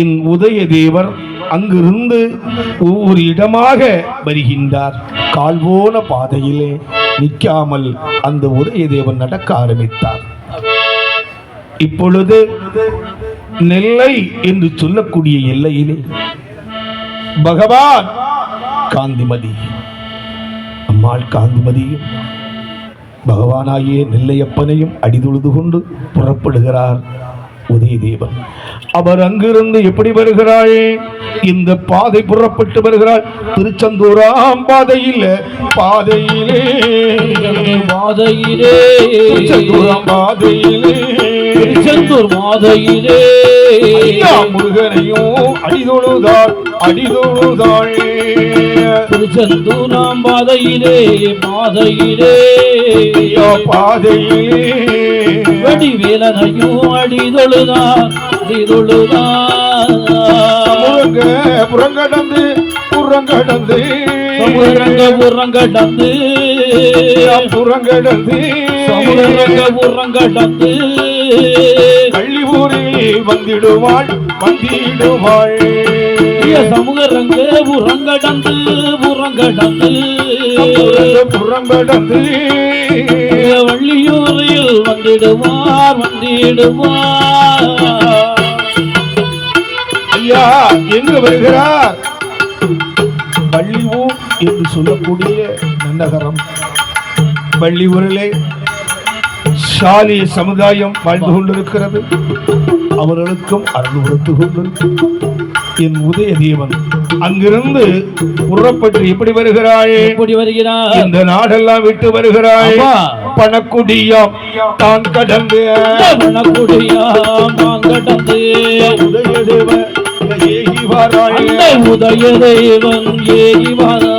என் உதயதேவர் அங்கிருந்து ஒவ்வொரு இடமாக வருகின்றார். கால்போன பாதையிலே நிற்காமல் அந்த உதயதேவன் நடக்க ஆரம்பித்தார். இப்பொழுது நெல்லை என்று சொல்லக்கூடிய எல்லையிலே பகவான் காந்திமதி. அம்மாள் காந்திமதியும் பகவானாகிய நெல்லையப்பனையும் அடிதொழுது கொண்டு புறப்படுகிறார். உதயதேவன். அவர் அங்கிருந்து எப்படி வருகிறாயே? இந்த பாதை புறப்பட்டு வருகிறார். திருச்செந்தூராம் பாதையில் பாதையிலே. மாதையிலே திருச்செந்தூராம் பாதையிலே. திருச்செந்தூர் மாதையிலே. முருகனையும் அடிதொழுதாள் அடிதொழுதாளே. திருச்செந்தூராம் பாதையிலே மாதையிலே. ஐயா பாதையிலே. வடிவேலனையும் அடிதொழுதான் அடிதொழுதான் முருங்க புறங்கடந்து புறங்கடந்து சமுரங்க உரங்கடந்து புறங்கடந்து சமுரங்க உரங்கடந்து கள்ளியூரில் வந்திடுவாள் வந்திடுவாள். சமுகரங்க உரங்கடந்து உரங்கடந்து புறங்கடந்து வள்ளியூரில் வந்திடுவார் வந்திடுவார். ஐயா எங்கு வருகிறார்? வள்ளியூர் என்று சொல்லக்கூடிய நன்னகரம். வள்ளியூரிலே சாலிய சமுதாயம் வாழ்ந்து கொண்டிருக்கிறது. அவர்களுக்கும் அருள் கொடுத்து கொண்டு என் உதய தேவன் அங்கிருந்து புறப்பட்டு எப்படி வருகிறாயே? எப்படி வருகிறார் இந்த நாடெல்லாம் விட்டு வருகிறாய். பணக்குடியாம் தான் கடந்து. மணக்குடியாம் மாங்கடந்து உதயதேவ ஏகி அந்த உதய தெய்வம் ஏகி வாரா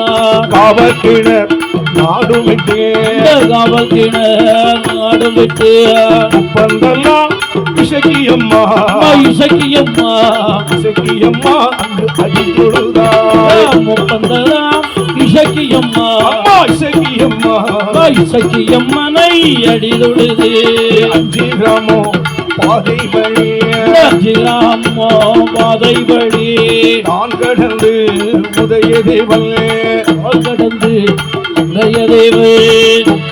காவற்கிணர் நாடும் விட்டு இந்த காவல்கிண நாடு விட்டு முப்பந்தெல்லாம் இசக்கியம்மா. இசக்கியம்மா இசக்கியம்மா அங்கு அடி தொழுதா முப்பந்தலாம் இசக்கியம்மா. இசக்கியம்மா இசக்கியம்மனை அடிதொழுது பாதை வழி ராமோ பாதை வழி நான் கடந்து உதயதேவன். கடந்து உதய தேவே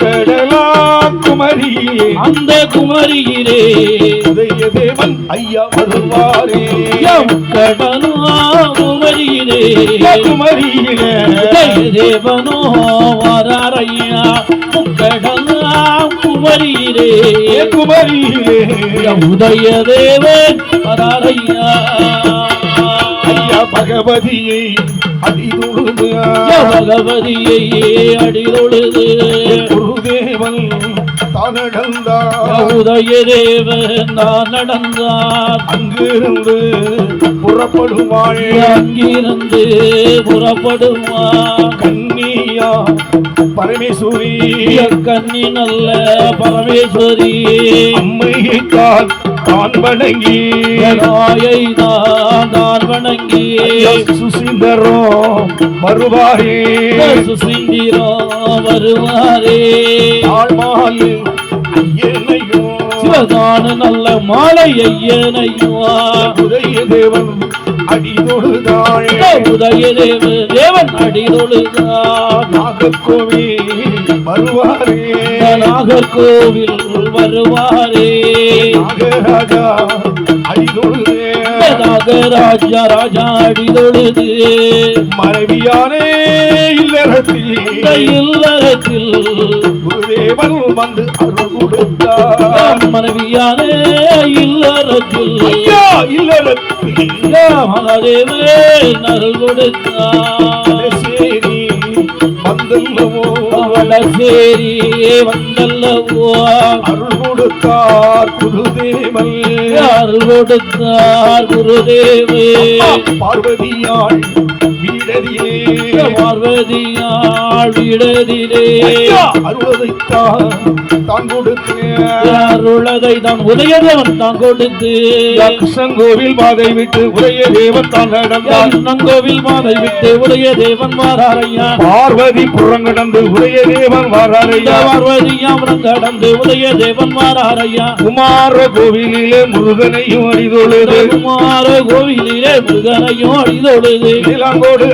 கடலா குமரியே அந்த குமரியிலே. உதயதேவன் ஐயா வருவாரே. கடலா குமரியிலே. குமரியிலே. உதய தேவனோ வாராரையா கடலா குமரியிலே குமரியிலே உதய தேவன் வராரையா ஐயா பகவதியை அடிதுழுது. பகவதியை அடிதொழுது. குருதேவன் தானடந்தார் உதய தேவன் நான் நடந்தார். அங்கிருந்து புறப்படுவாள் அங்கிருந்து புறப்படுமா கன்னியா பரமேஸ்வரி. கண்ணி நல்ல பரமேஸ்வரி. அம்மையைத்தான் தான் வணங்கி. நாயை தான் நான் வணங்கி. சுசீந்தரோ வருவாரே. சுசிந்திரோ வருவாரே. ஆழ்மாலு ஐயனையும் சிவகான நல்ல மாலை ஐயனையும். உதய தேவன் அடிதொழுதாள் உதய தேவ தேவன் அடிதொழுதான் நாகக்கோவில் வருவாரே. நாகர்கோவில் வருவாரே. நாகராஜா அடிதொழுதே. நாகராஜா ராஜா அடிதொழுது. மனைவியானே இல்லறத்தில். இல்லறத்தில். குருதேவன் வந்து கொடுத்தார். மனைவியான இல்லறத்தில். ஐயா இல்லறத்தில். மகாதேவே நல் கொடுத்தார். சேரி வந்தல்லவோ? வடசேரி வந்தல்லவோ? அருள் கொடுத்தார் குருதேவன். அருள் கொடுத்தார் குருதேவே. பார்வதியாள் வீட விடதிலே பார்வதியாள் அருளதைத்தான் தான் கொடுத்தேன். அருளதை தான் உதயதேவன் தான் கொடுத்து. கிருஷ்ணங்கோவில் பாதை விட்டு உடைய தேவன் தான் நடந்தார் நங்கோவில் மாதை விட்டு உடைய தேவன் வாராரையா பார்வதி புறங்கடந்து உடைய தேவன் வாராரையா பார்வதியாம் கடந்து உடைய தேவன் வாராரையா குமார கோவிலிலே முருகனையும் அடிதொழுது குமார கோவிலிலே முருகனையும் அடிதொழுது நீலாங்கோடு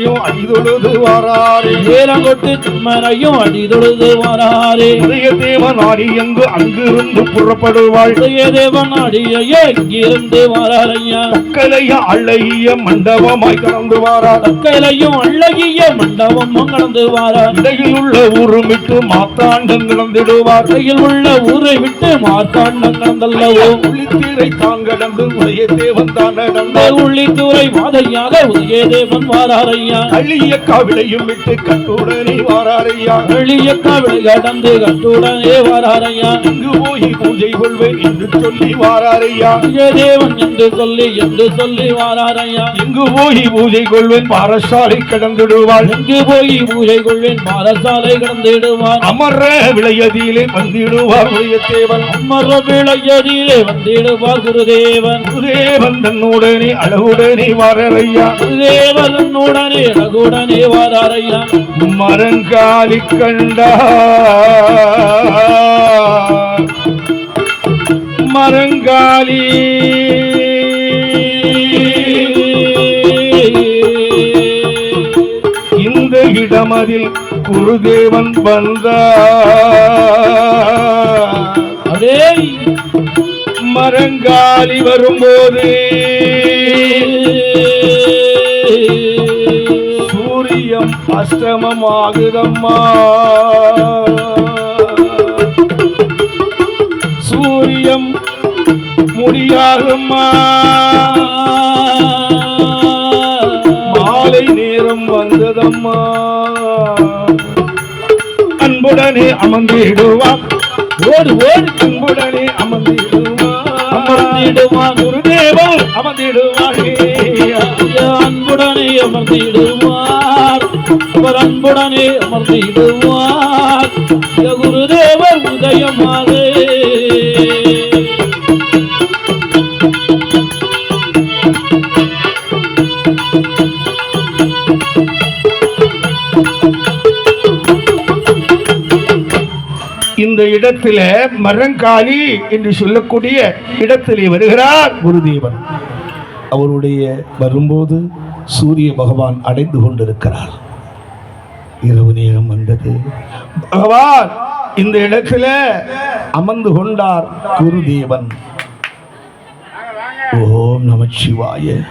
அம்மையையும் அடிதொழுது வாராரே. ஏலங்கொட்டு திம்மனையும் அடிதொழுது வாராரே. உடைய தேவன் ஆடி எங்கு அங்கிருந்து புறப்படுவாள். உடைய தேவன் அடியே இங்கிருந்து வாராரையா? கலைய அழகிய மண்டபமாய் கடந்து வாரார். கையிலையும் அழகிய மண்டபம் கடந்து வாரார். இடையில் உள்ள ஊருமிட்டு மாத்தாண்டம் கிடந்திடுவார் கையில் உள்ள ஊரை விட்டு மார்த்தாண்டம் கடந்தல்லவோ புள்ளித்தீரை தான் கடந்து உடைய தேவன் தான் நடந்தார். உள்ளித்துறை வாதையாக உதய தேவன் வாராரையா. அழிய காவிடையும் விட்டு கட்டுடனே வாராரையா. எளிய கவிழை கடந்து கட்டுடனே வாராரையா. இங்கு போய் பூஜை கொள்வேன் என்று சொல்லி வாராரையா. உதய தேவன் என்று சொல்லி என்று சொல்லி வாராரையா. இங்கு போய் பூஜை கொள்வேன் பாரசாலை கடந்திடுவாள். எங்கு போய் பூஜை கொள்வேன் பாரசாலை கடந்திடுவார் அமர விளையதியிலே வந்திடுவார் உடைய தேவன். அமர விளையதிலே வந்திடுவார் குருதேவன் தேவன் தன்னுடனே அழகுடனே வாராரையா குருதேவன் உடனே ரகுடனே வாராரையா மரங்காலி கண்டா? மரங்காலி இந்த இடமதில் குருதேவன் வந்தார். அடே மரங்காலி வரும்போது சூரியம் அஷ்டமம் ஆகுதம்மா சூரியம் முடியாகும்மா. மாலை நேரம் வந்ததம்மா. அன்புடனே அமர்ந்திடுவான். ஓடு ஓடு அன்புடனே அமர்ந்திடுவான் குருதேவர் அமர்ந்திடுவானே. அன்புடனே அமர்ந்திடுவார். அவர் அன்புடனே அமர்ந்திடுவார். குருதேவர் உதயமாக இடத்தில மரங்காலி என்று சொல்லக்கூடிய இடத்திலே வருகிறார் குருதேவன். அவருடைய வரும்போது சூரிய பகவான் அடைந்து கொண்டிருக்கிறார். இரவு நேரம் வந்தது. பகவான் இந்த இடத்துல அமர்ந்து கொண்டார் குருதேவன். ஓம் நமச்சிவாய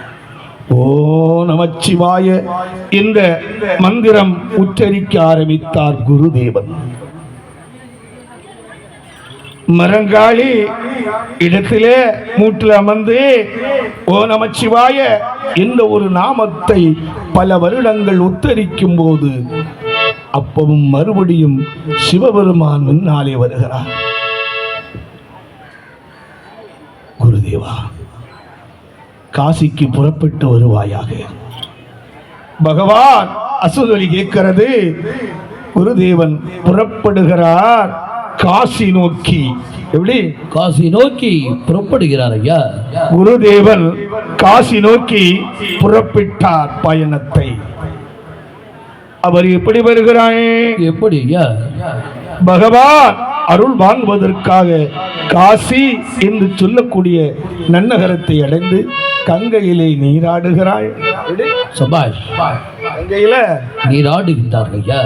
ஓ நமச்சிவாய இந்த மந்திரம் உச்சரிக்க ஆரம்பித்தார் குருதேவன். மரங்காளி இடத்திலே மூட்டில் அமர்ந்து ஓ நமச்சிவாய என்ற ஒரு நாமத்தை பல வருடங்கள் உத்தரிக்கும் போது அப்பவும் மறுபடியும் சிவபெருமான் முன்னாலே வருகிறார். குருதேவா காசிக்கு புறப்பட்டு வருவாயாக. பகவான் அசுதொலி கேட்கிறது குருதேவன் புறப்படுகிறார். காசி நோக்கி. எப்படி? காசி நோக்கி புறப்படுகிறார் ஐயா. குருதேவன் காசி நோக்கி புறப்பிட்டார் பயணத்தை. அவர் எப்படி வருகிறாய் எப்படி ஐயா? பகவான் அருள் வாங்குவதற்காக காசி என்று சொல்லக்கூடிய நன்னகரத்தை அடைந்து கங்கையிலே நீராடுகிறாய்? சபாஷ். கங்கையில நீராடுகின்றார் ஐயா.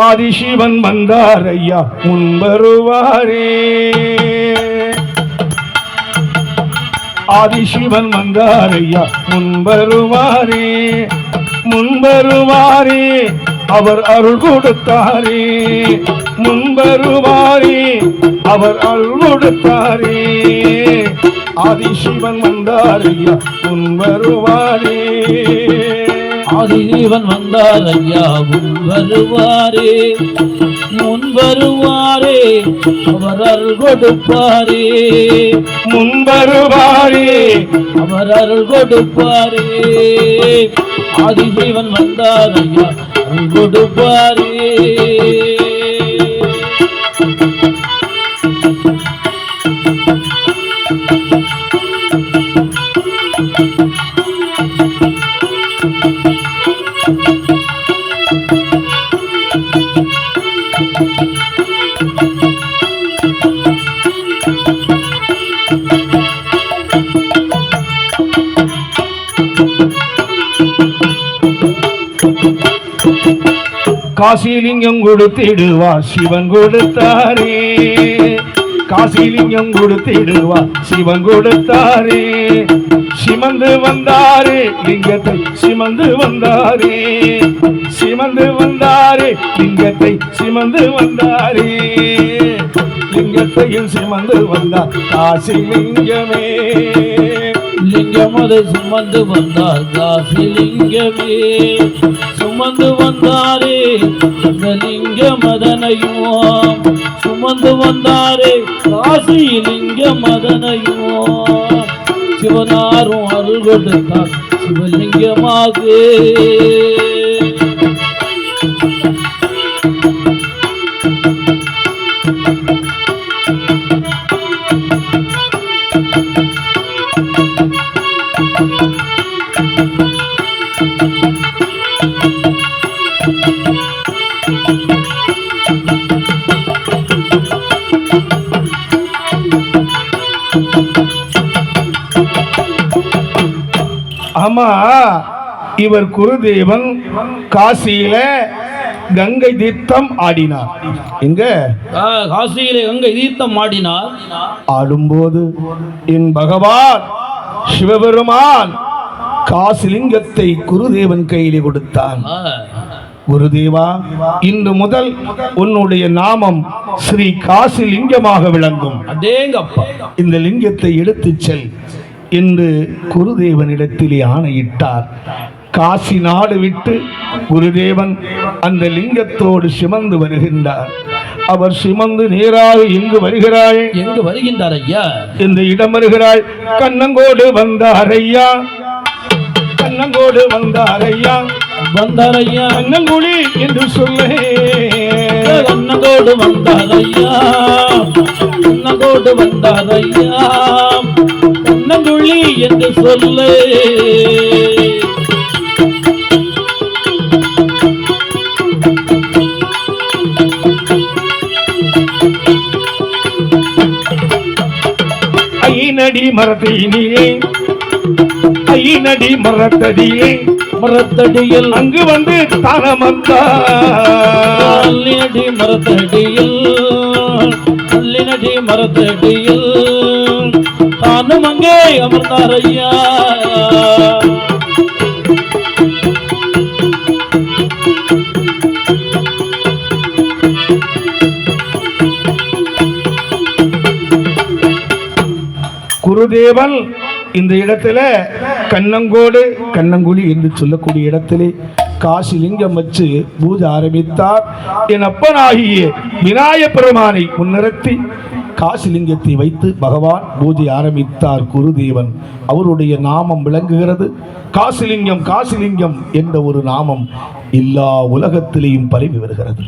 ஆதிசிவன் வந்தார் ஐயா முன்வருவாரே ஆதிசிவன் வந்தார் ஐயா முன்வருவாரே முன்வருவாரே அவர் அருள் கொடுத்தாரே. முன்வருவாரே அவர் அருள் கொடுத்தாரே. ஆதிசிவன் வந்தார் ஐயா முன்வருவாரே ஆதிஜீவன் வந்தார் ஐயா முன் வருவாரே. முன் வருவாரே அவர் கொடுப்பாரே. முன்பருவாரே அவர் அருள் கொடுப்பாரே. ஆதிஜீவன் வந்தார் ஐயா கொடுப்பாரே. காசிலிங்கம் கொடுத்திடுவா சிவன் கொடுத்தாரே. காசிலிங்கம் கொடுத்திடுவா சிவன் கொடுத்தாரே. சிமந்து வந்தாரே லிங்கத்தை சிமந்து வந்தாரே. சிமந்து வந்தாரே லிங்கத்தை சிமந்து வந்தாரே. லிங்கத்தையும் சிமந்து வந்தார் காசிலிங்கமே. லிங்கமது சுமந்து வந்தார் காசிலிங்கமே. சுமந்து வந்தாரே அந்த லிங்க மதனையும் சுமந்து வந்தாரே காசி லிங்க மதனையும் சிவனாரும் அருள் கொடுத்தார் சிவலிங்கமாக இவர் குருதேவன் காசியில கங்கை தீர்த்தம் ஆடினார். எங்க? காசியிலே கங்கை தீர்த்தம் ஆடினார். ஆடும்போது என் பகவான் சிவபெருமான் காசிலிங்கத்தை குருதேவன் கையிலே கொடுத்தான். குருதேவா இன்று முதல் உன்னுடைய நாமம் ஸ்ரீ காசிலிங்கமாக விளங்கும். அடேங்கப்பா இந்த லிங்கத்தை எடுத்துச் செல் என்று குருதேவனிடத்திலே ஆணையிட்டார். காசி நாடு விட்டு குருதேவன் அந்த லிங்கத்தோடு சிமந்து வருகின்றார். அவர் சிமந்து நேராக இங்கு வருகிறாய்? எங்கு வருகின்றார் ஐயா? இந்த இடம் வருகிறாய்? கண்ணங்கோடு வந்தார் ஐயா. கண்ணங்கோடு வந்தார் ஐயா. வந்தார் ஐயா. கண்ணங்குழி என்று சொல்லே கண்ணகோடு வந்தார் ஐயா. கண்ணகோடு வந்தார் ஐயா. கண்ணங்குழி என்று சொல்லு மரத்தினிலே ஐநடி மரத்தடியே. மரத்தடியில். அங்கு வந்து தானமந்தார் அல்லினடி மரத்தடியில். அல்லினடி மரத்தடியில். தானும் அங்கே அமர்ந்தார் ஐயா. தேவன் இந்த இடத்துல கண்ணங்கோடு கண்ணங்குழி என்று சொல்லக்கூடிய இடத்திலே காசி லிங்கம் வச்சு பூஜை ஆரம்பித்தார். என் அப்பனாகிய விநாய பெருமானை முன்னிறுத்தி காசிலிங்கத்தை வைத்து பகவான் பூஜை ஆரம்பித்தார் குருதேவன். அவருடைய நாமம் விளங்குகிறது. காசிலிங்கம் காசிலிங்கம் என்ற ஒரு நாமம் எல்லா உலகத்திலேயும் பரவி வருகிறது.